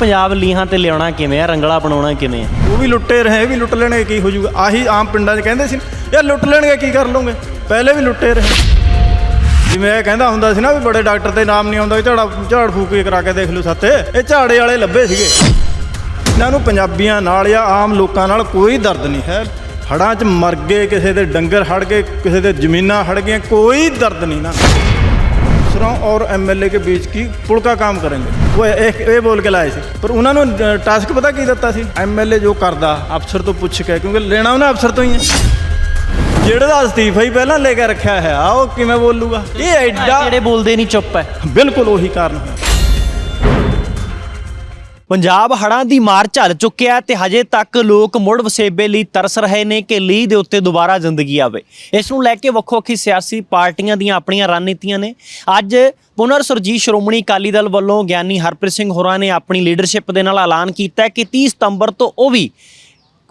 ਪੰਜਾਬ ਲੀਹਾਂ ਤੇ ਲਿਆਉਣਾ ਕਿਵੇਂ ਆ? ਰੰਗਲਾ ਬਣਾਉਣਾ ਕਿਵੇਂ ਆ? ਉਹ ਵੀ ਲੁੱਟੇ ਰਹੇ, ਵੀ ਲੁੱਟ ਲੈਣਗੇ ਕੀ ਹੋ ਜਾਊਗਾ? ਆਹੀ ਆਮ ਪਿੰਡਾਂ 'ਚ ਕਹਿੰਦੇ ਸੀ ਯਾਰ ਲੁੱਟ ਲੈਣਗੇ, ਕੀ ਕਰ ਲਓਗੇ? ਪਹਿਲੇ ਵੀ ਲੁੱਟੇ ਰਹੇ। ਜਿਵੇਂ ਇਹ ਕਹਿੰਦਾ ਹੁੰਦਾ ਸੀ ਨਾ ਵੀ ਬੜੇ ਡਾਕਟਰ ਤੇ ਨਾਮ ਨਹੀਂ ਆਉਂਦਾ ਵੀ ਝਾੜਾ, ਝਾੜ ਫੂਕ ਕੇ ਕਰਾ ਕੇ ਦੇਖ ਲਓ ਸਾਤੇ। ਇਹ ਝਾੜੇ ਵਾਲੇ ਲੱਭੇ ਸੀਗੇ। ਇਹਨਾਂ ਨੂੰ ਪੰਜਾਬੀਆਂ ਨਾਲ ਜਾਂ ਆਮ ਲੋਕਾਂ ਨਾਲ ਕੋਈ ਦਰਦ ਨਹੀਂ ਹੈ। ਹੜਾਂ 'ਚ ਮਰ ਗਏ, ਕਿਸੇ ਦੇ ਡੰਗਰ ਹੜ ਗਏ, ਕਿਸੇ ਦੇ ਜ਼ਮੀਨਾਂ ਹੜ ਗਈਆਂ, ਕੋਈ ਦਰਦ ਨਹੀਂ ਨਾ। ਅਫਸਰਾਂ ਔਰ ਐਮਐਲਏ ਕੇ बीच की पुल का काम करेंगे ਉਹ ਇਹ ਇਹ ਬੋਲ ਕੇ ਲਾਏ ਸੀ ਪਰ ਉਹਨਾਂ ਨੂੰ ਟਾਸਕ ਪਤਾ ਕੀ ਦਿੱਤਾ ਸੀ ਐਮਐਲਏ ਜੋ ਕਰਦਾ ਅਫਸਰ ਤੋਂ ਪੁੱਛ ਕੇ ਕਿਉਂਕਿ ਲੈਣਾ ਉਹਨੇ ਅਫਸਰ ਤੋਂ ਹੀ ਹੈ ਜਿਹੜੇ ਦਾ ਅਸਤੀਫਾ ਹੀ ਪਹਿਲਾਂ ਲੈ ਕੇ ਰੱਖਿਆ ਹੈ ਆ ਉਹ ਕਿਵੇਂ ਬੋਲੂਗਾ ਇਹ ਐਡਾ ਜਿਹੜੇ ਬੋਲਦੇ ਨਹੀਂ ਚੁੱਪ ਹੈ ਬਿਲਕੁਲ ਉਹੀ ਕਾਰਨ ਹੈ ਪੰਜਾਬ ਹੜ੍ਹਾਂ ਦੀ ਮਾਰ ਝੱਲ ਚੁੱਕਿਆ ਤੇ ਹਜੇ ਤੱਕ ਲੋਕ ਮੁੜ ਵਸੇਬੇ ਲਈ ਤਰਸ ਰਹੇ ਨੇ ਕਿ ਲੀਹ ਦੇ ਉੱਤੇ ਦੁਬਾਰਾ ਜ਼ਿੰਦਗੀ ਆਵੇ। ਇਸ ਨੂੰ ਲੈ ਕੇ ਵੱਖੋ ਵੱਖੀ ਸਿਆਸੀ ਪਾਰਟੀਆਂ ਦੀਆਂ ਆਪਣੀਆਂ ਰਣਨੀਤੀਆਂ ਨੇ। ਅੱਜ ਪੁਨਰ ਸੁਰਜੀਤ ਸ਼੍ਰੋਮਣੀ ਅਕਾਲੀ ਦਲ ਵੱਲੋਂ ਗਿਆਨੀ ਹਰਪ੍ਰੀਤ ਸਿੰਘ ਹੋਰਾਂ ਨੇ ਆਪਣੀ ਲੀਡਰਸ਼ਿਪ ਦੇ ਨਾਲ ਐਲਾਨ ਕੀਤਾ ਹੈ ਕਿ 30 ਸਤੰਬਰ ਤੋਂ ਉਹ ਵੀ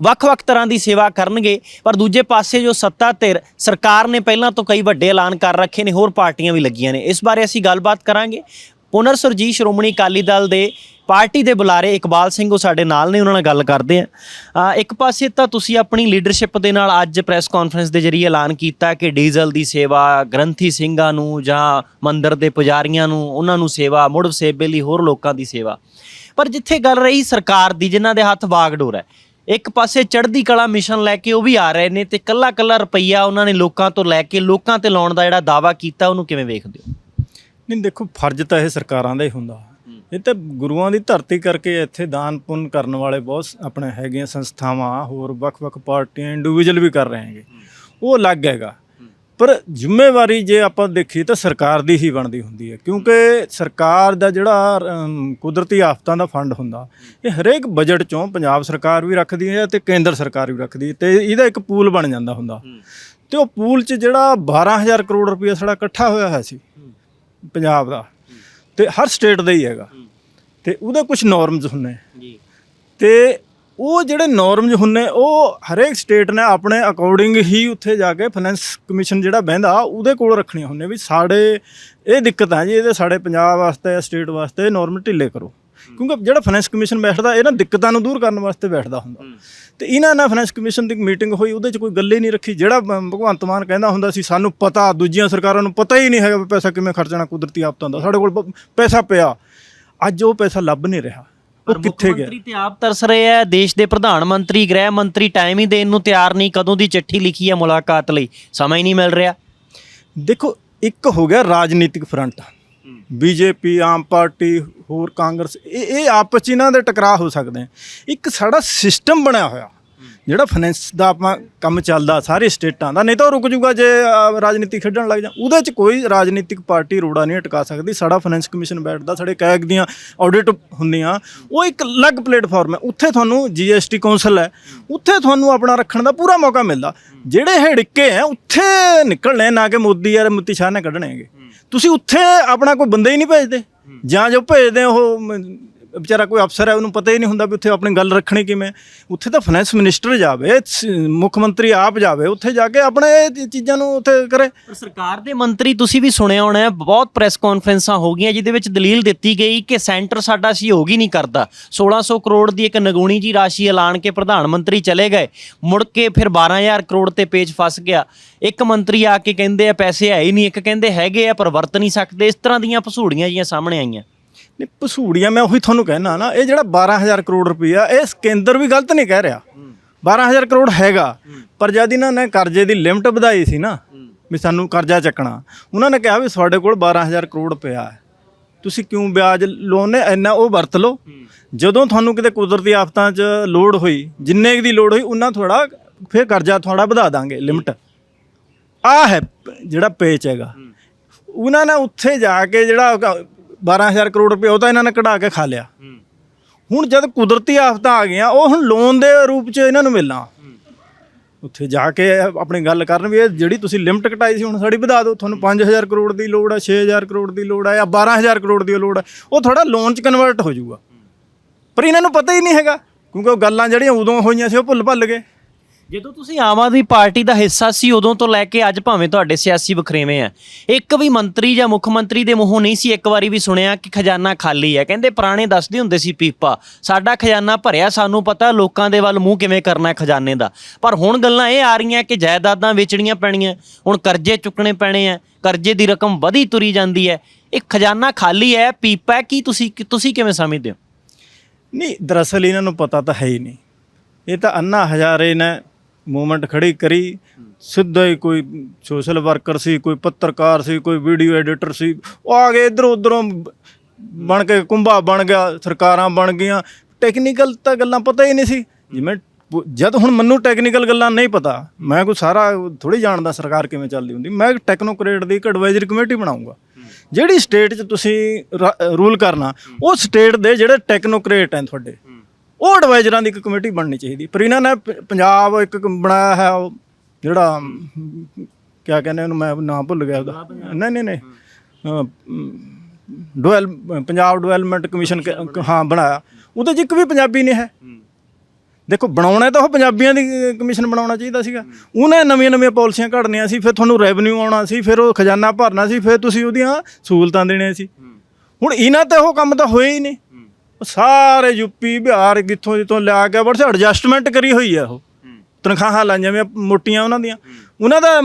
ਵੱਖ-ਵੱਖ ਤਰ੍ਹਾਂ ਦੀ ਸੇਵਾ ਕਰਨਗੇ। ਪਰ ਦੂਜੇ ਪਾਸੇ ਜੋ ਸੱਤਾ ਧਿਰ ਸਰਕਾਰ ਨੇ ਪਹਿਲਾਂ ਤੋਂ ਕਈ ਵੱਡੇ ਐਲਾਨ ਕਰ ਰੱਖੇ ਨੇ, ਹੋਰ ਪਾਰਟੀਆਂ ਵੀ ਲੱਗੀਆਂ ਨੇ। ਇਸ ਬਾਰੇ ਅਸੀਂ ਗੱਲਬਾਤ ਕਰਾਂਗੇ। ਪੁਨਰ ਸੁਰਜੀਤ ਸ਼੍ਰੋਮਣੀ ਅਕਾਲੀ ਦਲ ਦੇ ਪਾਰਟੀ ਦੇ ਬੁਲਾਰੇ ਇਕਬਾਲ ਸਿੰਘ ਉਹ ਸਾਡੇ ਨਾਲ ਨੇ, ਉਹਨਾਂ ਨਾਲ ਗੱਲ ਕਰਦੇ ਆ। ਇੱਕ ਪਾਸੇ ਤਾਂ ਤੁਸੀਂ ਆਪਣੀ ਲੀਡਰਸ਼ਿਪ ਦੇ ਨਾਲ ਅੱਜ ਪ੍ਰੈਸ ਕਾਨਫਰੰਸ ਦੇ ਜ਼ਰੀਏ ਐਲਾਨ ਕੀਤਾ ਕਿ ਡੀਜ਼ਲ ਦੀ ਸੇਵਾ ਗ੍ਰੰਥੀ ਸਿੰਘਾਂ ਨੂੰ ਜਾਂ ਮੰਦਰ ਦੇ ਪੁਜਾਰੀਆਂ ਨੂੰ, ਉਹਨਾਂ ਨੂੰ ਸੇਵਾ, ਮੁੜ ਸੇਬੇ ਲਈ ਹੋਰ ਲੋਕਾਂ ਦੀ ਸੇਵਾ। ਪਰ ਜਿੱਥੇ ਗੱਲ ਰਹੀ ਸਰਕਾਰ ਦੀ, ਜਿਨ੍ਹਾਂ ਦੇ ਹੱਥ ਬਾਗਡੋਰ ਹੈ, ਇੱਕ ਪਾਸੇ ਚੜ੍ਹਦੀ ਕਲਾ ਮਿਸ਼ਨ ਲੈ ਕੇ ਉਹ ਵੀ ਆ ਰਹੇ ਨੇ ਤੇ ਕੱਲਾ ਕੱਲਾ ਰੁਪਈਆ ਉਹਨਾਂ ਨੇ ਲੋਕਾਂ ਤੋਂ ਲੈ ਕੇ ਲੋਕਾਂ ਤੇ ਲਾਉਣ ਦਾ ਜਿਹੜਾ ਦਾਵਾ ਕੀਤਾ, ਉਹਨੂੰ ਕਿਵੇਂ ਵੇਖਦੇ ਹੋ? ਨਹੀਂ, ਦੇਖੋ, ਫਰਜ਼ ਤਾਂ ਇਹ ਸਰਕਾਰਾਂ ਦਾ ਹੀ ਹੁੰਦਾ। ਇਹ ਤਾਂ ਗੁਰੂਆਂ ਦੀ ਧਰਤੀ ਕਰਕੇ ਇੱਥੇ ਦਾਨ ਪੁੰਨ ਕਰਨ ਵਾਲੇ ਬਹੁਤ ਆਪਣੇ ਹੈਗੀਆਂ ਸੰਸਥਾਵਾਂ, ਹੋਰ ਵੱਖ-ਵੱਖ ਪਾਰਟੀਆਂ ਇੰਡੀਵਿਜੂਅਲ ਵੀ ਕਰ ਰਹੇ ਹੈਗੇ। ਉਹ ਅਲੱਗ ਹੈਗਾ। ਪਰ ਜ਼ਿੰਮੇਵਾਰੀ ਜੇ ਆਪਾਂ ਦੇਖੀਏ ਤਾਂ ਸਰਕਾਰ ਦੀ ਹੀ ਬਣਦੀ ਹੁੰਦੀ ਹੈ। ਕਿਉਂਕਿ ਸਰਕਾਰ ਦਾ ਜਿਹੜਾ ਕੁਦਰਤੀ ਆਫਤਾਂ ਦਾ ਫੰਡ ਹੁੰਦਾ, ਇਹ ਹਰੇਕ ਬਜਟ ਚੋਂ ਪੰਜਾਬ ਸਰਕਾਰ ਵੀ ਰੱਖਦੀ ਹੈ ਤੇ ਕੇਂਦਰ ਸਰਕਾਰ ਵੀ ਰੱਖਦੀ ਹੈ ਤੇ ਇਹਦਾ ਇੱਕ ਪੂਲ ਬਣ ਜਾਂਦਾ ਹੁੰਦਾ। ਤੇ ਉਹ ਪੂਲ 'ਚ ਜਿਹੜਾ 12000 ਕਰੋੜ ਰੁਪਏ ਸਾਡਾ ਇਕੱਠਾ ਹੋਇਆ ਹੋਇਆ ਸੀ, ਪੰਜਾਬ ਦਾ। ਤੇ ਹਰ ਸਟੇਟ ਦਾ ਹੀ ਹੈਗਾ। ਤੇ ਉਹਦੇ ਕੁਝ ਨਾਰਮਸ ਹੁੰਨੇ ਜੀ। ਤੇ ਉਹ ਜਿਹੜੇ ਨਾਰਮਸ ਹੁੰਨੇ ਉਹ ਹਰੇਕ ਸਟੇਟ ਨੇ ਆਪਣੇ ਅਕੋਰਡਿੰਗ ਹੀ ਉੱਥੇ ਜਾ ਕੇ ਫਾਈਨੈਂਸ ਕਮਿਸ਼ਨ ਜਿਹੜਾ ਬਹਿੰਦਾ ਉਹਦੇ ਕੋਲ ਰੱਖਣੀਆਂ ਹੁੰਨੇ ਵੀ ਸਾਡੇ ਇਹ ਦਿੱਕਤ ਹੈ ਜੀ ਇਹਦੇ ਸਾਡੇ ਪੰਜਾਬ ਵਾਸਤੇ ਸਟੇਟ ਵਾਸਤੇ ਨਾਰਮ ਢਿੱਲੇ ਕਰੋ। ਕਿਉਂਕਿ ਜਿਹੜਾ ਫਾਈਨੈਂਸ ਕਮਿਸ਼ਨ ਬੈਠਦਾ ਇਹਨਾਂ ਦਿੱਕਤਾਂ ਨੂੰ ਦੂਰ ਕਰਨ ਵਾਸਤੇ ਬੈਠਦਾ ਹੁੰਦਾ। ਤੇ ਇਹਨਾਂ ਨਾਲ ਫਾਈਨੈਂਸ ਕਮਿਸ਼ਨ ਦੀ ਮੀਟਿੰਗ ਹੋਈ ਉਹਦੇ 'ਚ ਕੋਈ ਗੱਲ ਹੀ ਨਹੀਂ ਰੱਖੀ। ਜਿਹੜਾ ਭਗਵੰਤ ਮਾਨ ਕਹਿੰਦਾ ਹੁੰਦਾ ਸੀ ਸਾਨੂੰ ਪਤਾ ਦੂਜੀਆਂ ਸਰਕਾਰਾਂ ਨੂੰ ਪਤਾ ਹੀ ਨਹੀਂ ਹੈਗਾ ਵੀ ਪੈਸਾ ਕਿਵੇਂ ਖਰਚਣਾ ਕੁਦਰਤੀ ਆਫਤਾਂ ਦਾ। ਸਾਡੇ ਕੋਲ ਪ- ਪੈਸਾ ਪਿਆ। ਅੱਜ ਉਹ ਪੈਸਾ ਲੱਭ ਨਹੀਂ ਰਿਹਾ। ਉਹ ਕਿੱਥੇ ਗਿਆ? ਮੰਤਰੀ ਤੇ ਆਪ ਤਰਸ ਰਹੇ ਆ। ਦੇਸ਼ ਦੇ ਪ੍ਰਧਾਨ ਮੰਤਰੀ ਗ੍ਰਹਿ ਮੰਤਰੀ ਟਾਈਮ ਹੀ ਦੇਣ ਨੂੰ ਤਿਆਰ ਨਹੀਂ। ਕਦੋਂ ਦੀ ਚਿੱਠੀ ਲਿਖੀ ਹੈ ਮੁਲਾਕਾਤ ਲਈ? ਸਮਾਂ ਹੀ ਨਹੀਂ ਮਿਲ ਰਿਹਾ। ਦੇਖੋ ਇੱਕ ਹੋ ਗਿਆ ਰਾਜਨੀਤਿਕ ਫਰੰਟ। ਬੀਜੇਪੀ, ਆਮ ਪਾਰਟੀ, ਹੋਰ ਕਾਂਗਰਸ, ਇਹ ਇਹ ਆਪਸ 'ਚ ਇਹਨਾਂ ਦੇ ਟਕਰਾਅ ਹੋ ਸਕਦੇ ਆ। ਇੱਕ ਸਾਡਾ ਸਿਸਟਮ ਬਣਿਆ ਹੋਇਆ, ਜਿਹੜਾ ਫਾਈਨੈਂਸ ਦਾ ਆਪਾਂ ਕੰਮ ਚੱਲਦਾ, ਸਾਰੇ ਸਟੇਟਾਂ ਦਾ, ਨਹੀਂ ਤਾਂ ਉਹ ਰੁਕ ਜੂਗਾ ਜੇ ਰਾਜਨੀਤੀ ਖੇਡਣ ਲੱਗ ਜਾ। ਉਹਦੇ 'ਚ ਕੋਈ ਰਾਜਨੀਤਿਕ ਪਾਰਟੀ ਰੋੜਾ ਨਹੀਂ ਟਿਕਾ ਸਕਦੀ। ਸਾਡਾ ਫਾਈਨੈਂਸ ਕਮਿਸ਼ਨ ਬੈਠਦਾ, ਸਾਡੇ ਕੈਗ ਦੀਆਂ ਆਡਿਟ ਹੁੰਦੀਆਂ। ਉਹ ਇੱਕ ਅਲੱਗ ਪਲੇਟਫਾਰਮ ਹੈ। ਉੱਥੇ ਤੁਹਾਨੂੰ ਜੀਐਸਟੀ ਕੌਂਸਲ ਹੈ। ਉੱਥੇ ਤੁਹਾਨੂੰ ਆਪਣਾ ਰੱਖਣ ਦਾ ਪੂਰਾ ਮੌਕਾ ਮਿਲਦਾ। ਜਿਹੜੇ ਹੜਿੱਕੇ ਹੈ, ਉੱਥੇ ਨਿਕਲਣੇ, ਨਾ ਕਿ ਮੋਦੀ ਯਾਰ ਮੋਤੀ ਸ਼ਾਹ ਨੇ ਕੱਢਣੇ ਹੈਗੇ। ਤੁਸੀਂ ਉੱਥੇ ਆਪਣਾ ਕੋਈ ਬੰਦਾ ਹੀ ਨਹੀਂ ਭੇਜਦੇ। ਜਾਂ ਜੋ ਭੇਜਦੇ ਉਹ ਵਿਚਾਰਾ ਕੋਈ ਅਫਸਰ ਹੈ ਉਹਨੂੰ ਪਤਾ ਹੀ ਨਹੀਂ ਹੁੰਦਾ ਵੀ ਉੱਥੇ ਆਪਣੀ ਗੱਲ ਰੱਖਣੀ ਕਿਵੇਂ। ਉੱਥੇ ਤਾਂ ਫਾਈਨੈਂਸ ਮਿਨਿਸਟਰ ਜਾਵੇ ਮੁੱਖ ਮੰਤਰੀ ਆਪ ਜਾਵੇ ਉੱਥੇ ਜਾ ਕੇ ਆਪਣੇ ਇਹ ਚੀਜ਼ਾਂ ਨੂੰ ਉੱਥੇ ਕਰੇ। ਸਰਕਾਰ ਦੇ ਮੰਤਰੀ ਤੁਸੀਂ ਵੀ ਸੁਣਿਆ ਹੋਣਾ ਹੈ, ਬਹੁਤ ਪ੍ਰੈਸ ਕਾਨਫਰੰਸਾਂ ਹੋ ਗਈਆਂ ਜਿਹਦੇ ਵਿੱਚ ਦਲੀਲ ਦਿੱਤੀ ਗਈ ਕਿ ਸੈਂਟਰ ਸਾਡਾ ਸਹਿਯੋਗ ਹੀ ਨਹੀਂ ਕਰਦਾ। 1600 ਕਰੋੜ ਦੀ ਇੱਕ ਨਗੂਣੀ ਜੀ ਰਾਸ਼ੀ ਐਲਾਨ ਕੇ ਪ੍ਰਧਾਨ ਮੰਤਰੀ ਚਲੇ ਗਏ। ਮੁੜ ਕੇ ਫਿਰ 12000 ਕਰੋੜ ਤੇ ਪੇਜ ਫਸ ਗਿਆ। ਇੱਕ ਮੰਤਰੀ ਆ ਕੇ ਕਹਿੰਦੇ ਆ ਪੈਸੇ ਹੈ ਹੀ ਨਹੀਂ ਇੱਕ ਕਹਿੰਦੇ ਹੈਗੇ ਆ ਪਰ ਵਰਤ ਨਹੀਂ ਸਕਦੇ। ਇਸ ਤਰ੍ਹਾਂ ਦੀਆਂ ਭਸੂੜੀਆਂ ਜੀਆਂ ਸਾਹਮਣੇ ਆਈਆਂ। ਨਹੀਂ ਭਸੂੜੀਆਂ ਮੈਂ ਉਹੀ ਤੁਹਾਨੂੰ ਕਹਿਣਾ ਨਾ ਇਹ ਜਿਹੜਾ 12000 ਕਰੋੜ ਰੁਪਈਆ ਇਹ ਕੇਂਦਰ ਵੀ ਗਲਤ ਨਹੀਂ ਕਹਿ ਰਿਹਾ। 12000 ਕਰੋੜ ਹੈਗਾ ਪਰ ਜਦ ਇਹਨਾਂ ਨੇ ਕਰਜ਼ੇ ਦੀ ਲਿਮਟ ਵਧਾਈ ਸੀ ਨਾ ਵੀ ਸਾਨੂੰ ਕਰਜ਼ਾ ਚੱਕਣਾ ਉਹਨਾਂ ਨੇ ਕਿਹਾ ਵੀ ਤੁਹਾਡੇ ਕੋਲ 12000 ਕਰੋੜ ਪਿਆ ਹੈ। ਤੁਸੀਂ ਕਿਉਂ ਵਿਆਜ ਲੋਨ ਨੇ ਇੰਨਾ ਉਹ ਵਰਤ ਲਓ। ਜਦੋਂ ਤੁਹਾਨੂੰ ਕਿਤੇ ਕੁਦਰਤੀ ਆਫਤਾਂ 'ਚ ਲੋੜ ਹੋਈ ਜਿੰਨੇ ਦੀ ਲੋੜ ਹੋਈ ਉਹਨਾਂ ਥੋੜਾ ਫਿਰ ਕਰਜ਼ਾ ਥੋੜਾ ਵਧਾ ਦਾਂਗੇ ਲਿਮਟ। ਆ ਹੈ ਜਿਹੜਾ ਪੇਚ ਹੈਗਾ। ਉਹਨਾਂ ਨੇ ਉੱਥੇ ਜਾ ਕੇ ਜਿਹੜਾ 12000 ਕਰੋੜ ਰੁਪਏ ਉਹ ਤਾਂ ਇਹਨਾਂ ਨੇ ਕਢਾ ਕੇ ਖਾ ਲਿਆ। ਹੁਣ ਜਦ ਕੁਦਰਤੀ ਆਫਤਾਂ ਆ ਗਈਆਂ ਉਹ ਹੁਣ ਲੋਨ ਦੇ ਰੂਪ 'ਚ ਇਹਨਾਂ ਨੂੰ ਮਿਲਣਾ। ਉੱਥੇ ਜਾ ਕੇ ਆਪਣੀ ਗੱਲ ਕਰਨ ਵੀ ਇਹ ਜਿਹੜੀ ਤੁਸੀਂ ਲਿਮਟ ਘਟਾਈ ਸੀ ਹੁਣ ਸਾਡੀ ਵਧਾ ਦਿਓ। ਤੁਹਾਨੂੰ 5000 ਕਰੋੜ ਦੀ ਲੋੜ ਹੈ 6000 ਕਰੋੜ ਦੀ ਲੋੜ ਹੈ ਜਾਂ 12000 ਕਰੋੜ ਦੀ ਲੋੜ ਹੈ ਉਹ ਥੋੜਾ ਲੋਨ 'ਚ ਕਨਵਰਟ ਹੋ ਜਾਊਗਾ। ਪਰ ਇਹਨਾਂ ਨੂੰ ਪਤਾ ਹੀ ਨਹੀਂ ਹੈਗਾ ਕਿਉਂਕਿ ਉਹ ਗੱਲਾਂ ਜਿਹੜੀਆਂ ਉਦੋਂ ਹੋਈਆਂ ਸੀ ਉਹ ਭੁੱਲ ਭੱਲ ਗਏ। ਜਦੋਂ ਤੁਸੀਂ ਆਮ ਆਦਮੀ ਪਾਰਟੀ ਦਾ ਹਿੱਸਾ ਸੀ, ਉਦੋਂ ਤੋਂ ਲੈ ਕੇ ਅੱਜ ਭਾਵੇਂ ਤੁਹਾਡੇ ਸਿਆਸੀ ਵਖਰੇਵੇਂ ਆ। ਇੱਕ ਵੀ ਮੰਤਰੀ ਜਾਂ ਮੁੱਖ ਮੰਤਰੀ ਦੇ ਮੂੰਹੋਂ ਨਹੀਂ ਸੀ, ਇੱਕ ਵਾਰੀ ਵੀ ਸੁਣਿਆ ਕਿ ਖਜ਼ਾਨਾ ਖਾਲੀ ਹੈ ਕਹਿੰਦੇ ਪੁਰਾਣੇ ਦੱਸਦੇ ਹੁੰਦੇ ਸੀ ਪੀਪਾ, ਸਾਡਾ ਖਜ਼ਾਨਾ ਭਰਿਆ, ਸਾਨੂੰ ਪਤਾ ਲੋਕਾਂ ਦੇ ਵੱਲ ਮੂੰਹ ਕਿਵੇਂ ਕਰਨਾ ਹੈ ਖਜ਼ਾਨੇ ਦਾ। ਪਰ ਹੁਣ ਗੱਲਾਂ ਇਹ ਆ ਰਹੀਆਂ ਕਿ ਜਾਇਦਾਦਾਂ ਵੇਚਣੀਆਂ ਪੈਣੀਆਂ, ਹੁਣ ਕਰਜ਼ੇ ਚੁੱਕਣੇ ਪੈਣੇ ਆ, ਕਰਜ਼ੇ ਦੀ ਰਕਮ ਵਧੀ ਤੁਰੀ ਜਾਂਦੀ ਹੈ। ਇਹ ਖਜ਼ਾਨਾ ਖਾਲੀ ਹੈ, ਪੀਪਾ ਕੀ ਤੁਸੀਂ ਤੁਸੀਂ ਕਿਵੇਂ ਸਮਝਦੇ ਹੋ? ਨਹੀਂ, ਦਰਅਸਲ ਇਹਨਾਂ ਨੂੰ ਪਤਾ ਤਾਂ ਹੈ ਹੀ ਨਹੀਂ। ਇਹ ਤਾਂ ਅੰਨਾ ਹਜ਼ਾਰੇ ਨੇ ਮੂਵਮੈਂਟ ਖੜੀ ਕਰੀ ਸਿੱਧਾ ਹੀ ਕੋਈ ਸੋਸ਼ਲ ਵਰਕਰ ਸੀ ਕੋਈ ਪੱਤਰਕਾਰ ਸੀ ਕੋਈ ਵੀਡੀਓ ਐਡੀਟਰ ਸੀ ਉਹ ਆ ਗਏ ਇਧਰੋਂ ਉਧਰੋਂ ਬਣ ਕੇ ਕੁੰਭਾ ਬਣ ਗਿਆ ਸਰਕਾਰਾਂ ਬਣ ਗਈਆਂ। ਟੈਕਨੀਕਲ ਤਾਂ ਗੱਲਾਂ ਪਤਾ ਹੀ ਨਹੀਂ ਸੀ। ਜਿਵੇਂ ਜਦ ਹੁਣ ਮੈਨੂੰ ਟੈਕਨੀਕਲ ਗੱਲਾਂ ਨਹੀਂ ਪਤਾ ਮੈਂ ਕੋਈ ਸਾਰਾ ਥੋੜੀ ਜਾਣਦਾ ਸਰਕਾਰ ਕਿਵੇਂ ਚੱਲਦੀ ਹੁੰਦੀ ਮੈਂ ਟੈਕਨੋਕ੍ਰੇਟ ਦੀ ਇੱਕ ਐਡਵਾਈਜ਼ਰੀ ਕਮੇਟੀ ਬਣਾਉਂਗਾ ਜਿਹੜੀ ਸਟੇਟ 'ਚ ਤੁਸੀਂ ਰੂਲ ਕਰਨਾ ਉਹ ਸਟੇਟ ਦੇ ਜਿਹੜੇ ਟੈਕਨੋਕ੍ਰੇਟ ਹੈ ਤੁਹਾਡੇ ਉਹ ਐਡਵਾਈਜ਼ਰਾਂ ਦੀ ਇੱਕ ਕਮੇਟੀ ਬਣਨੀ ਚਾਹੀਦੀ। ਪਰ ਇਹਨਾਂ ਨੇ ਪ- ਪੰਜਾਬ ਇੱਕ ਕ- ਬਣਾਇਆ ਹੈ ਉਹ ਜਿਹੜਾ ਕੀ ਕਹਿੰਦੇ ਉਹਨੂੰ ਮੈਂ ਨਾਮ ਭੁੱਲ ਗਿਆ ਉਹਦਾ। ਨਹੀਂ ਨਹੀਂ ਨਹੀਂ। ਡਵੈਲ ਪੰਜਾਬ ਡਿਵੈਲਪਮੈਂਟ ਕਮਿਸ਼ਨ ਕ- ਹਾਂ ਬਣਾਇਆ। ਉਹਦੇ 'ਚ ਇੱਕ ਵੀ ਪੰਜਾਬੀ ਨਹੀਂ ਹੈ। ਦੇਖੋ ਬਣਾਉਣਾ ਤਾਂ ਉਹ ਪੰਜਾਬੀਆਂ ਦੀ ਕਮਿਸ਼ਨ ਬਣਾਉਣਾ ਚਾਹੀਦਾ ਸੀਗਾ। ਉਹਨੇ ਨਵੀਆਂ ਨਵੀਆਂ ਪਾਲਿਸੀਆਂ ਘੜਨੀਆਂ ਸੀ ਫਿਰ ਤੁਹਾਨੂੰ ਰੈਵਨਿਊ ਆਉਣਾ ਸੀ ਫਿਰ ਉਹ ਖਜ਼ਾਨਾ ਭਰਨਾ ਸੀ ਫਿਰ ਤੁਸੀਂ ਉਹਦੀਆਂ ਸਹੂਲਤਾਂ ਦੇਣੀਆਂ ਸੀ। ਹੁਣ ਇਹਨਾਂ ਤੇ ਉਹ ਕੰਮ ਤਾਂ ਹੋਇਆ ਹੀ ਨਹੀਂ। ਉਹ ਸਾਰੇ ਯੂਪੀ ਬਿਹਾਰ ਕਿੱਥੋਂ ਜਿੱਥੋਂ ਲਿਆ ਕੇ ਬਸ ਐਡਜਸਟਮੈਂਟ ਕਰੀ ਹੋਈ ਆ ਉਹ। ਤਨਖਾਹਾਂ ਲਾਈਆਂ ਜਿਵੇਂ ਮੋਟੀਆਂ ਉਹਨਾਂ ਦੀਆਂ। ਉਹਨਾਂ ਦਾ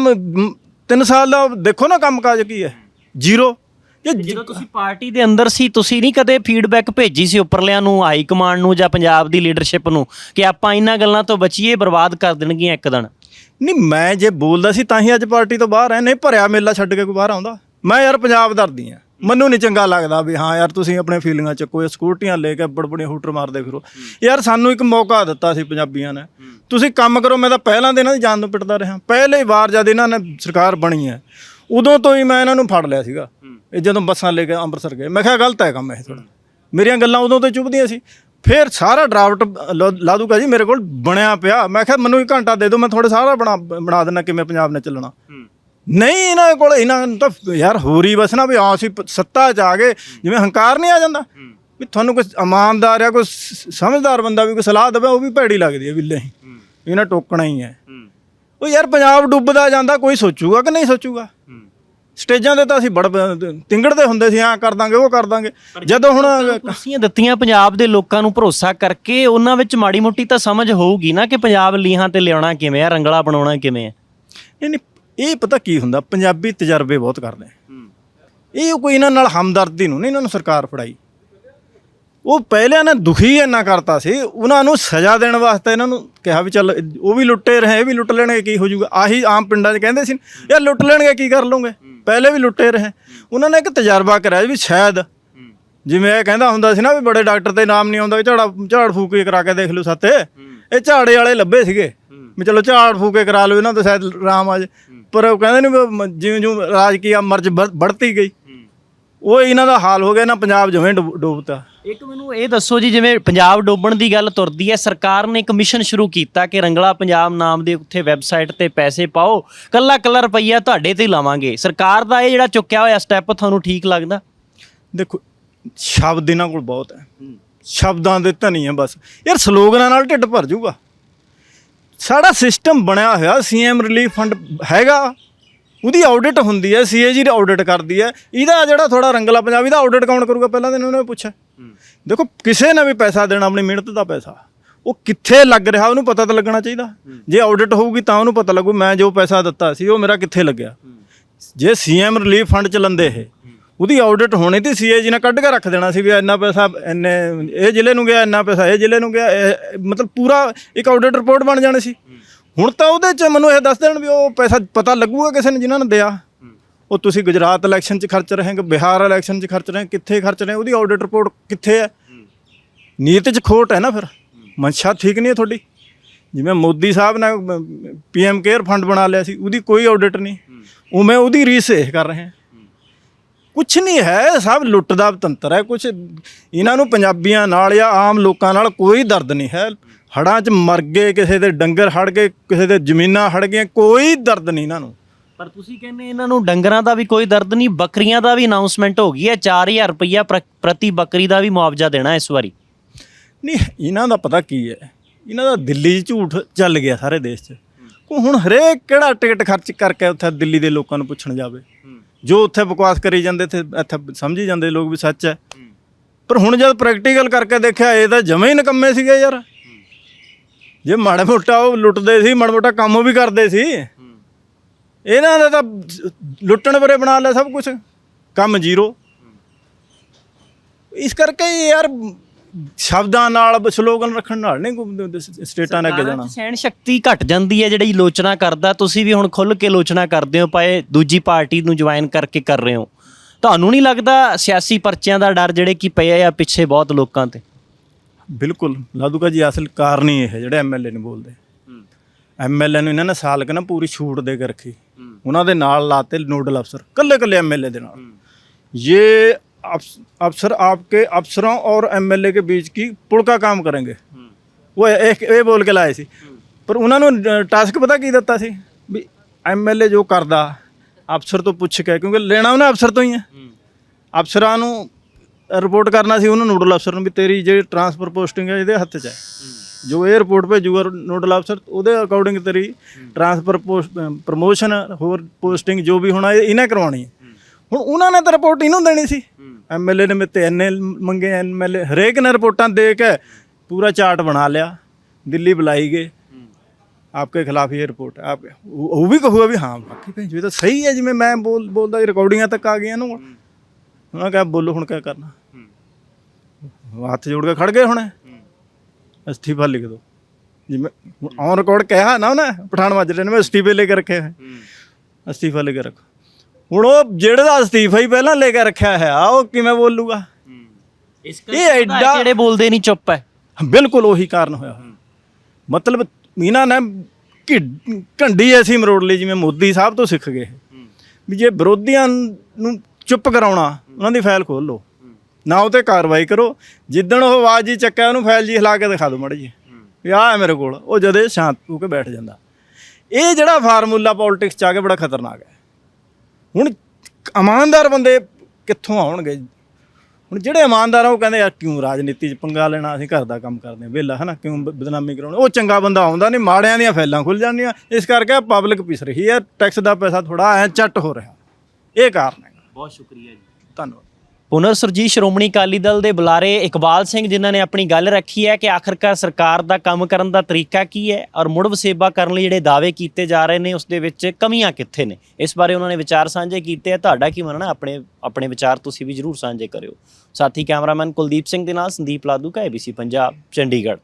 3 ਸਾਲ ਦਾ ਦੇਖੋ ਨਾ ਕੰਮਕਾਜ ਕੀ ਹੈ। ਜ਼ੀਰੋ। ਜ- ਜਦੋਂ ਤੁਸੀਂ ਪਾਰਟੀ ਦੇ ਅੰਦਰ ਸੀ ਤੁਸੀਂ ਨਹੀਂ ਕਦੇ ਫੀਡਬੈਕ ਭੇਜੀ ਸੀ ਉੱਪਰਲਿਆਂ ਨੂੰ ਹਾਈ ਕਮਾਂਡ ਨੂੰ ਜਾਂ ਪੰਜਾਬ ਦੀ ਲੀਡਰਸ਼ਿਪ ਨੂੰ ਕਿ ਆਪਾਂ ਇਹਨਾਂ ਗੱਲਾਂ ਤੋਂ ਬਚੀਏ ਬਰਬਾਦ ਕਰ ਦੇਣਗੀਆਂ ਇੱਕ ਦਿਨ? ਨਹੀਂ ਮੈਂ ਜੇ ਬੋਲਦਾ ਸੀ ਤਾਂ ਹੀ ਅੱਜ ਪਾਰਟੀ ਤੋਂ ਬਾਹਰ ਐ ਨਹੀਂ ਭਰਿਆ ਮੇਲਾ ਛੱਡ ਕੇ ਕੋਈ ਬਾਹਰ ਆਉਂਦਾ। ਮੈਂ ਯਾਰ ਪੰਜਾਬ ਦਰਦੀ ਆ। ਮੈਨੂੰ ਨਹੀਂ ਚੰਗਾ ਲੱਗਦਾ ਵੀ ਹਾਂ ਯਾਰ ਤੁਸੀਂ ਆਪਣੇ ਫੀਲਿੰਗਾਂ ਚੱਕੋ ਇਹ ਸਕੂਟੀਆਂ ਲੈ ਕੇ ਬੜਬੜੀਆਂ ਹੂਟਰ ਮਾਰਦੇ ਫਿਰੋ। ਯਾਰ ਸਾਨੂੰ ਇੱਕ ਮੌਕਾ ਦਿੱਤਾ ਸੀ ਪੰਜਾਬੀਆਂ ਨੇ। ਤੁਸੀਂ ਕੰਮ ਕਰੋ ਮੈਂ ਤਾਂ ਪਹਿਲਾਂ ਦੇ ਇਹਨਾਂ ਦੀ ਜਾਨ ਨੂੰ ਪਿੱਟਦਾ ਰਿਹਾ। ਪਹਿਲੇ ਵਾਰ ਜਦ ਇਹਨਾਂ ਨੇ ਸਰਕਾਰ ਬਣੀ ਹੈ ਉਦੋਂ ਤੋਂ ਹੀ ਮੈਂ ਇਹਨਾਂ ਨੂੰ ਫੜ ਲਿਆ ਸੀਗਾ। ਇਹ ਜਦੋਂ ਬੱਸਾਂ ਲੈ ਕੇ ਅੰਮ੍ਰਿਤਸਰ ਗਏ ਮੈਂ ਕਿਹਾ ਗਲਤ ਹੈ ਕੰਮ ਇਹ ਥੋੜਾ ਮੇਰੀਆਂ ਗੱਲਾਂ ਉਦੋਂ ਤੋਂ ਚੁੱਭਦੀਆਂ ਸੀ। ਫਿਰ ਸਾਰਾ ਡਰਾਫਟ ਲਾ ਦੂਗਾ ਜੀ ਮੇਰੇ ਕੋਲ ਬਣਿਆ ਪਿਆ। ਮੈਂ ਕਿਹਾ ਮੈਨੂੰ ਇੱਕ ਘੰਟਾ ਦੇ ਦਿਓ ਮੈਂ ਤੁਹਾਡੇ ਸਾਰਾ ਬਣਾ ਬਣਾ ਦੇਣਾ ਕਿਵੇਂ ਪੰਜਾਬ ਨੇ ਚੱਲਣਾ। ਨਹੀਂ ਇਹਨਾਂ ਕੋਲ ਇਹਨਾਂ ਨੂੰ ਤਾਂ ਯਾਰ ਹੋਰ ਬਸ ਨਾ ਵੀ ਆ ਅਸੀਂ ਸੱਤਾ ਚ ਆ ਗਏ ਜਿਵੇਂ ਹੰਕਾਰ ਨਹੀਂ ਆ ਜਾਂਦਾ। ਵੀ ਤੁਹਾਨੂੰ ਕੋਈ ਇਮਾਨਦਾਰ ਆ ਕੋਈ ਸਮਝਦਾਰ ਬੰਦਾ ਵੀ ਕੋਈ ਸਲਾਹ ਦੇਵੇ ਉਹ ਵੀ ਭੈੜੀ ਲੱਗਦੀ ਹੈ ਵੀ ਨਹੀਂ ਇਹਨਾਂ ਟੋਕਣਾ ਹੀ ਹੈ। ਉਹ ਯਾਰ ਪੰਜਾਬ ਡੁੱਬਦਾ ਜਾਂਦਾ ਕੋਈ ਸੋਚੂਗਾ ਕਿ ਨਹੀਂ ਸੋਚੂਗਾ? ਸਟੇਜਾਂ ਤੇ ਤਾਂ ਅਸੀਂ ਬੜ ਤਿੰਗੜਦੇ ਹੁੰਦੇ ਸੀ ਆ ਕਰ ਦਾਂਗੇ ਉਹ ਕਰ ਦਾਂਗੇ। ਜਦੋਂ ਹੁਣ ਕੁਰਸੀਆਂ ਦਿੱਤੀਆਂ ਪੰਜਾਬ ਦੇ ਲੋਕਾਂ ਨੂੰ ਭਰੋਸਾ ਕਰਕੇ ਉਹਨਾਂ ਵਿੱਚ ਮਾੜੀ ਮੋਟੀ ਤਾਂ ਸਮਝ ਹੋਊਗੀ ਨਾ ਕਿ ਪੰਜਾਬ ਲੀਹਾਂ ਤੇ ਲਿਆਉਣਾ ਕਿਵੇਂ ਆ ਰੰਗਲਾ ਬਣਾਉਣਾ ਕਿਵੇਂ ਆ। ਨਹੀਂ ਨਹੀਂ ਇਹ ਪਤਾ ਕੀ ਹੁੰਦਾ ਪੰਜਾਬੀ ਤਜਰਬੇ ਬਹੁਤ ਕਰਦੇ ਇਹ ਕੋਈ ਇਹਨਾਂ ਨਾਲ ਹਮਦਰਦੀ ਨੂੰ ਨਹੀਂ ਇਹਨਾਂ ਨੂੰ ਸਰਕਾਰ ਫੜਾਈ। ਉਹ ਪਹਿਲਿਆਂ ਨੇ ਦੁਖੀ ਇੰਨਾ ਕਰਤਾ ਸੀ ਉਹਨਾਂ ਨੂੰ ਸਜ਼ਾ ਦੇਣ ਵਾਸਤੇ ਇਹਨਾਂ ਨੂੰ ਕਿਹਾ ਵੀ ਚੱਲ ਉਹ ਵੀ ਲੁੱਟੇ ਰਹੇ ਇਹ ਵੀ ਲੁੱਟ ਲੈਣਗੇ ਕੀ ਹੋ ਜਾਊਗਾ। ਆਹੀ ਆਮ ਪਿੰਡਾਂ 'ਚ ਕਹਿੰਦੇ ਸੀ ਯਾਰ ਲੁੱਟ ਲੈਣਗੇ ਕੀ ਕਰ ਲਓਗੇ? ਪਹਿਲੇ ਵੀ ਲੁੱਟੇ ਰਹੇ। ਉਹਨਾਂ ਨੇ ਇੱਕ ਤਜਰਬਾ ਕਰਿਆ ਵੀ ਸ਼ਾਇਦ ਜਿਵੇਂ ਇਹ ਕਹਿੰਦਾ ਹੁੰਦਾ ਸੀ ਨਾ ਵੀ ਬੜੇ ਡਾਕਟਰ ਤੇ ਨਾਮ ਨਹੀਂ ਆਉਂਦਾ ਵੀ ਝਾੜਾ ਝਾੜ ਫੂਕ ਕੇ ਕਰਾ ਕੇ ਦੇਖ ਲਓ ਸਾਤੇ। ਇਹ ਝਾੜੇ ਵਾਲੇ ਲੱਭੇ ਸੀਗੇ। ਵੀ ਚਲੋ ਝਾੜ ਫੂਕ ਕਰਾ ਲਓ ਇਹਨਾਂ ਤੋਂ ਸ਼ਾਇਦ ਆਰਾਮ ਆ ਜੇ ਪਰ ਉਹ ਕਹਿੰਦੇ ਨੇ ਵੀ ਮ- ਜਿਉਂ ਜਿਉਂ ਰਾਜ ਕੀ ਮਰਜ਼ ਵੱਧਤੀ ਗਈ। ਉਹ ਇਹਨਾਂ ਦਾ ਹਾਲ ਹੋ ਗਿਆ ਨਾ ਪੰਜਾਬ ਜਿਵੇਂ ਡੁੱਬ- ਡੁੱਬਤਾ। ਇੱਕ ਮੈਨੂੰ ਇਹ ਦੱਸੋ ਜੀ ਜਿਵੇਂ ਪੰਜਾਬ ਡੋਬਣ ਦੀ ਗੱਲ ਤੁਰਦੀ ਹੈ ਸਰਕਾਰ ਨੇ ਇੱਕ ਮਿਸ਼ਨ ਸ਼ੁਰੂ ਕੀਤਾ ਕਿ ਰੰਗਲਾ ਪੰਜਾਬ ਨਾਮ ਦੇ ਉੱਥੇ ਵੈਬਸਾਈਟ ਤੇ ਪੈਸੇ ਪਾਓ। ਕੱਲਾ ਕੱਲਾ ਰੁਪਈਆ ਤੁਹਾਡੇ ਤੇ ਲਾਵਾਂਗੇ। ਸਰਕਾਰ ਦਾ ਇਹ ਜਿਹੜਾ ਚੁੱਕਿਆ ਹੋਇਆ ਸਟੈਪ ਤੁਹਾਨੂੰ ਠੀਕ ਲੱਗਦਾ? ਦੇਖੋ ਸ਼ਬਦ ਇਹਨਾਂ ਕੋਲ ਬਹੁਤ ਹੈ। ਸ਼ਬਦਾਂ ਦੇ ਧਨੀ ਹੈ ਬਸ। ਯਾਰ ਸਲੋਗਨਾਂ ਨਾਲ ਢਿੱਡ ਭਰ ਜਾਊਗਾ ਸਾਡਾ ਸਿਸਟਮ ਬਣਿਆ ਹੋਇਆ ਸੀਐਮ ਰਿਲੀਫ ਫੰਡ ਹੈਗਾ। ਉਹਦੀ ਆਡਿਟ ਹੁੰਦੀ ਹੈ ਸੀਏਜੀ ਦੀ ਆਡਿਟ ਕਰਦੀ ਹੈ। ਇਹਦਾ ਜਿਹੜਾ ਥੋੜਾ ਰੰਗਲਾ ਪੰਜਾਬੀ ਦਾ ਆਡਿਟ ਕੌਣ ਕਰੂਗਾ? ਪਹਿਲਾਂ ਤਾਂ ਇਹਨਾਂ ਨੇ ਪੁੱਛਿਆ। ਦੇਖੋ ਕਿਸੇ ਨੇ ਵੀ ਪੈਸਾ ਦੇਣਾ ਆਪਣੀ ਮਿਹਨਤ ਦਾ ਪੈਸਾ। ਉਹ ਕਿੱਥੇ ਲੱਗ ਰਿਹਾ ਉਹਨੂੰ ਪਤਾ ਤਾਂ ਲੱਗਣਾ ਚਾਹੀਦਾ। ਜੇ ਆਡਿਟ ਹੋਊਗੀ ਤਾਂ ਉਹਨੂੰ ਪਤਾ ਲੱਗੂ ਮੈਂ ਜੋ ਪੈਸਾ ਦਿੱਤਾ ਸੀ ਉਹ ਮੇਰਾ ਕਿੱਥੇ ਲੱਗਿਆ। ਜੇ ਸੀਐਮ ਰਿਲੀਫ ਫੰਡ ਚ ਲੰਦੇ ਇਹ ਉਹਦੀ ਆਡਿਟ ਹੋਣੀ ਤੇ ਸੀਏਜੀ ਨੇ ਕੱਢ ਕੇ ਰੱਖ ਦੇਣਾ ਸੀ ਵੀ ਇੰਨਾ ਪੈਸਾ ਇੰਨੇ, ਇਹ ਜ਼ਿਲ੍ਹੇ ਨੂੰ ਗਿਆ, ਇੰਨਾ ਪੈਸਾ ਇਹ ਜ਼ਿਲ੍ਹੇ ਨੂੰ ਗਿਆ, ਇਹ- ਮਤਲਬ ਪੂਰਾ ਇੱਕ ਆਡਿਟ ਰਿਪੋਰਟ ਬਣ ਜਾਣੀ ਸੀ। ਹੁਣ ਤਾਂ ਉਹਦੇ ਚ ਮੈਨੂੰ ਇਹ ਦੱਸ ਦੇਣ ਵੀ ਉਹ ਪੈਸਾ ਪਤਾ ਲੱਗੂਗਾ ਕਿਸੇ ਨੇ ਜਿਨ੍ਹਾਂ ਨੇ ਦਿਆ। ਉਹ ਤੁਸੀਂ ਗੁਜਰਾਤ ਇਲੈਕਸ਼ਨ 'ਚ ਖਰਚ ਰਹੇ ਹੋ ਬਿਹਾਰ ਇਲੈਕਸ਼ਨ 'ਚ ਖਰਚ ਰਹੇ ਕਿੱਥੇ ਖਰਚ ਰਹੇ ਉਹਦੀ ਆਡਿਟ ਰਿਪੋਰਟ ਕਿੱਥੇ ਹੈ? ਨੀਤ 'ਚ ਖੋਟ ਹੈ ਨਾ ਫਿਰ। ਮਨਸ਼ਾ ਠੀਕ ਨਹੀਂ ਹੈ ਤੁਹਾਡੀ। ਜਿਵੇਂ ਮੋਦੀ ਸਾਹਿਬ ਨੇ ਪੀਐਮ ਕੇਅਰ ਫੰਡ ਬਣਾ ਲਿਆ ਸੀ, ਉਹਦੀ ਕੋਈ ਆਡਿਟ ਨਹੀਂ। ਉਵੇਂ ਉਹਦੀ ਰੀਸ ਇਹ ਕਰ ਰਹੇ ਹੈ। ਕੁਛ ਨਹੀਂ ਹੈ ਸਭ ਲੁੱਟ ਦਾ ਤੰਤਰ ਹੈ ਕੁਛ ਇਹਨਾਂ ਨੂੰ ਪੰਜਾਬੀਆਂ ਨਾਲ ਜਾਂ ਆਮ ਲੋਕਾਂ ਨਾਲ ਕੋਈ ਦਰਦ ਨਹੀਂ ਹੈ। ਹੜਾਂ 'ਚ ਮਰ ਗਏ ਕਿਸੇ ਦੇ ਡੰਗਰ ਹੜ ਗਏ ਕਿਸੇ ਦੇ ਜ਼ਮੀਨਾਂ ਹੜ ਗਈਆਂ ਕੋਈ ਦਰਦ ਨਹੀਂ ਇਹਨਾਂ ਨੂੰ। ਪਰ ਤੁਸੀਂ ਕਹਿੰਦੇ ਇਹਨਾਂ ਨੂੰ ਡੰਗਰਾਂ ਦਾ ਵੀ ਕੋਈ ਦਰਦ ਨਹੀਂ ਬੱਕਰੀਆਂ ਦਾ ਵੀ ਅਨਾਉਂਸਮੈਂਟ ਹੋ ਗਈ ਹੈ 4000 ਰੁਪਈਆ ਪ੍ਰ- ਪ੍ਰਤੀ ਬੱਕਰੀ ਦਾ ਵੀ ਮੁਆਵਜ਼ਾ ਦੇਣਾ ਇਸ ਵਾਰੀ। ਨਹੀਂ ਇਹਨਾਂ ਦਾ ਪਤਾ ਕੀ ਹੈ ਇਹਨਾਂ ਦਾ ਦਿੱਲੀ 'ਚ ਝੂਠ ਚੱਲ ਗਿਆ ਸਾਰੇ ਦੇਸ਼ 'ਚ। ਉਹ ਹੁਣ ਹਰੇਕ ਕਿਹੜਾ ਟਿਕਟ ਖਰਚ ਕਰਕੇ ਉੱਥੇ ਦਿੱਲੀ ਦੇ ਲੋਕਾਂ ਨੂੰ ਪੁੱਛਣ ਜਾਵੇ। ਜੋ ਉੱਥੇ ਬਕਵਾਸ ਕਰੀ ਜਾਂਦੇ ਤੇ ਇੱਥੇ ਸਮਝੀ ਜਾਂਦੇ ਲੋਕ ਵੀ ਸੱਚ ਹੈ। ਪਰ ਹੁਣ ਜਦ ਪ੍ਰੈਕਟੀਕਲ ਕਰਕੇ ਦੇਖਿਆ ਇਹ ਤਾਂ ਜਮੇ ਹੀ ਨਕੰਮੇ ਸੀਗੇ ਯਾਰ। ਜੇ ਮਾੜਾ ਮੋਟਾ ਉਹ ਲੁੱਟਦੇ ਸੀ ਮਾੜਾ ਮੋਟਾ ਕੰਮ ਵੀ ਕਰਦੇ ਸੀ। ਇਹਨਾਂ ਦਾ ਤਾਂ ਲੁੱਟਣ ਬਰੇ ਬਣਾ ਲਿਆ ਸਭ ਕੁਝ ਕੰਮ ਜ਼ੀਰੋ। ਇਸ ਕਰਕੇ ਯਾਰ ਸ਼ਬਦਾਂ ਨਾਲ ਸਲੋਗਨ ਰੱਖਣ ਨਾਲ ਨਹੀਂ ਗੁੰਮਦੇ ਸਟੇਟਾਂ ਨੇ ਅੱਗੇ ਜਾਣਾ। ਸਹਿਣ ਸ਼ਕਤੀ ਘਟ ਜਾਂਦੀ ਹੈ ਜਿਹੜੀ ਲੋਚਨਾ ਕਰਦਾ। ਤੁਸੀਂ ਵੀ ਹੁਣ ਖੁੱਲ ਕੇ ਲੋਚਨਾ ਕਰਦੇ ਹੋ ਪਾਏ ਦੂਜੀ ਪਾਰਟੀ ਨੂੰ ਜੁਆਇਨ ਕਰਕੇ ਕਰ ਰਹੇ ਹੋ। ਤੁਹਾਨੂੰ ਨਹੀਂ ਲੱਗਦਾ ਸਿਆਸੀ ਪਰਚਿਆਂ ਦਾ ਡਰ ਜਿਹੜੇ ਕੀ ਪਏ ਆ ਪਿੱਛੇ ਬਹੁਤ ਲੋਕਾਂ ਤੇ? ਬਿਲਕੁਲ। ਲਾਦੂਕਾ ਜੀ ਅਸਲ ਕਾਰਨ ਹੀ ਇਹ ਜਿਹੜੇ ਐਮਐਲਏ ਨੇ ਬੋਲਦੇ। ਐਮਐਲਏ ਨੂੰ ਇਹਨਾਂ ਨੇ ਸਾਲ ਕਨਾ ਪੂਰੀ ਛੂਟ ਦੇ ਕੇ ਰੱਖੀ ਉਹਨਾਂ ਦੇ ਨਾਲ ਲਾਤੇ ਨੋਡਲ ਅਫਸਰ ਕੱਲੇ ਕੱਲੇ ਐਮਐਲਏ ਦੇ ਨਾਲ। ਇਹ अफसर आपके अफसरों और एमएलए के बीच की पुल का काम करेंगे ਉਹ ਇਹ ਇਹ ਬੋਲ ਕੇ ਲਾਏ ਸੀ ਪਰ ਉਹਨਾਂ ਨੂੰ ਟਾਸਕ ਪਤਾ ਕੀ ਦਿੱਤਾ ਸੀ ਵੀ ਐਮਐਲਏ ਜੋ ਕਰਦਾ ਅਫਸਰ ਤੋਂ ਪੁੱਛ ਕੇ ਕਿਉਂਕਿ ਲੈਣਾ ਉਹਨੇ ਅਫਸਰ ਤੋਂ ਹੀ ਹੈ ਅਫਸਰਾਂ ਨੂੰ ਰਿਪੋਰਟ ਕਰਨਾ ਸੀ ਉਹਨੂੰ ਨੋਡਲ ਅਫਸਰ ਨੂੰ ਵੀ ਤੇਰੀ ਜਿਹੜੀ ਟਰਾਂਸਫਰ ਪੋਸਟਿੰਗ ਹੈ ਇਹਦੇ ਹੱਥ 'ਚ ਹੈ ਜੋ ਇਹ ਰਿਪੋਰਟ ਭੇਜੂਗਾ ਨੋਡਲ ਅਫਸਰ ਉਹਦੇ ਅਕੋਰਡਿੰਗ ਤੇਰੀ ਟਰਾਂਸਫਰ ਪ੍ਰਮੋਸ਼ਨ ਹੋਰ ਪੋਸਟਿੰਗ ਜੋ ਵੀ ਹੋਣਾ ਇਹ ਇਹਨੇ ਕਰਵਾਉਣੀ ਹੈ ਹੁਣ ਉਹਨਾਂ ਨੇ ਤਾਂ ਰਿਪੋਰਟ ਇਹਨੂੰ ਦੇਣੀ ਸੀ। ਐਮਐਲਏ ਨੇ ਮੇਤੇ ਐਨਏ ਮੰਗੇ ਐਮਐਲਏ ਹਰੇਕ ਨੇ ਰਿਪੋਰਟਾਂ ਦੇ ਕੇ ਪੂਰਾ ਚਾਰਟ ਬਣਾ ਲਿਆ ਦਿੱਲੀ ਬੁਲਾਈ ਗਏ। ਆਪਕੇ आपके खिलाफ ये रिपोर्ट आप वो भी कहूगा भी हाँ बाकी भेज तो सही है जिम्मे मैं बोल बोलता रिकॉर्डिंग ਤੱਕ ਆ ਗਈਆਂ ना ਉਹਨਾਂ ਕਹੇ ਬੋਲੋ ਹੁਣ ਕੀ ਕਰਨਾ? ਹੱਥ ਜੋੜ ਕੇ ਖੜ ਗਏ ਹੁਣ। ਅਸਤੀਫਾ ਲਿਖ ਦੋ। ਜਿਵੇਂ ਔਨ ਰਿਕਾਰਡ ਕਿਹਾ ਨਾ ਉਹਨੇ ਪਠਾਨ ਮਾਜਰੇ ਨੇ ਮੈਂ ਅਸਤੀਫੇ ਲੈ ਕੇ ਰੱਖੇ ਹੈ। ਅਸਤੀਫਾ ਲੈ ਕੇ ਰੱਖ। ਹੁਣ ਉਹ ਜਿਹੜੇ ਦਾ ਅਸਤੀਫਾ ਹੀ ਪਹਿਲਾਂ ਲੈ ਕੇ ਰੱਖਿਆ ਹੈ ਆ ਉਹ ਕਿਵੇਂ ਬੋਲੂਗਾ? ਇਸ ਇਹ ਐਡਾ- ਜਿਹੜੇ ਬੋਲਦੇ ਨਹੀਂ ਚੁੱਪ ਹੈ। ਬਿਲਕੁਲ ਉਹੀ ਕਾਰਨ ਹੋਇਆ ਮਤਲਬ ਇਹਨਾਂ ਨੇ ਘੰਡੀ ਐਸੀ ਮਰੋੜ ਲਈ ਜਿਵੇਂ ਮੋਦੀ ਸਾਹਿਬ ਤੋਂ ਸਿੱਖ ਗਏ। ਵੀ ਜੇ ਵਿਰੋਧੀਆਂ ਨੂੰ ਚੁੱਪ ਕਰਾਉਣਾ ਉਹਨਾਂ ਦੀ ਫਾਈਲ ਖੋਲ ਲਓ। ਨਾ ਉਹ ਤੇ ਕਾਰਵਾਈ ਕਰੋ। ਜਿੱਦਣ ਉਹ ਆਵਾਜ਼ ਜੀ ਚੱਕਿਆ ਉਹਨੂੰ ਫਾਈਲ ਜੀ ਹਿਲਾ ਕੇ ਦਿਖਾ ਦਿਓ ਮੜ ਜੀ ਵੀ ਆਹ ਹੈ ਮੇਰੇ ਕੋਲ। ਉਹ ਜਦੇ ਸ਼ਾਂਤ ਹੋ ਕੇ ਬੈਠ ਜਾਂਦਾ। ਇਹ ਜਿਹੜਾ ਫਾਰਮੂਲਾ ਪੋਲਿਟਿਕਸ ਚ ਆ ਕੇ ਬੜਾ ਖਤਰਨਾਕ ਹੈ। ਹੁਣ ਇਮਾਨਦਾਰ ਬੰਦੇ ਕਿੱਥੋਂ ਆਉਣਗੇ? ਹੁਣ ਜਿਹੜੇ ਇਮਾਨਦਾਰ ਆ ਉਹ ਕਹਿੰਦੇ ਯਾਰ ਕਿਉਂ ਰਾਜਨੀਤੀ 'ਚ ਪੰਗਾ ਲੈਣਾ ਅਸੀਂ ਘਰ ਦਾ ਕੰਮ ਕਰਦੇ ਹਾਂ ਵਿਹਲਾ ਹਨਾ? ਕਿਉਂ ਬਦਨਾਮੀ ਕਰਾਉਣੀ? ਉਹ ਚੰਗਾ ਬੰਦਾ ਆਉਂਦਾ ਨਹੀਂ ਮਾੜਿਆਂ ਦੀਆਂ ਫੈਲਾਂ ਖੁੱਲ ਜਾਂਦੀਆਂ। ਇਸ ਕਰਕੇ ਪਬਲਿਕ ਪਿਸ ਰਹੀ ਹੈ ਟੈਕਸ ਦਾ ਪੈਸਾ ਥੋੜਾ ਐ ਚੱਟ ਹੋ ਰਿਹਾ। ਇਹ ਕਾਰਨ ਹੈ। ਬਹੁਤ ਸ਼ੁਕਰੀਆ ਜੀ। ਧੰਨਵਾਦ। ਪੁਨਰ ਸੁਰਜੀਤ ਸ਼੍ਰੋਮਣੀ ਅਕਾਲੀ ਦਲ ਦੇ ਬੁਲਾਰੇ ਇਕਬਾਲ ਸਿੰਘ, ਜਿਨ੍ਹਾਂ ਨੇ ਆਪਣੀ ਗੱਲ ਰੱਖੀ ਹੈ ਕਿ ਆਖਰਕਾਰ ਸਰਕਾਰ ਦਾ ਕੰਮ ਕਰਨ ਦਾ ਤਰੀਕਾ ਕੀ ਹੈ ਔਰ ਮੁੜ ਵਸੇਬਾ ਕਰਨ ਲਈ ਜਿਹੜੇ ਦਾਅਵੇ ਕੀਤੇ ਜਾ ਰਹੇ ਨੇ, ਉਸ ਦੇ ਵਿੱਚ ਕਮੀਆਂ ਕਿੱਥੇ ਨੇ? ਇਸ ਬਾਰੇ ਉਹਨਾਂ ਨੇ ਵਿਚਾਰ ਸਾਂਝੇ ਕੀਤੇ ਆ। ਤੁਹਾਡਾ ਕੀ ਮੰਨਣਾ? ਆਪਣੇ ਆਪਣੇ ਵਿਚਾਰ ਤੁਸੀਂ ਵੀ ਜਰੂਰ ਸਾਂਝੇ ਕਰਿਓ। ਸਾਥੀ ਕੈਮਰਾਮੈਨ ਕੁਲਦੀਪ ਸਿੰਘ ਦੇ ਨਾਲ ਸੰਦੀਪ ਲਾਦੂ ਕਾ ABC ਪੰਜਾਬ, ਚੰਡੀਗੜ੍ਹ।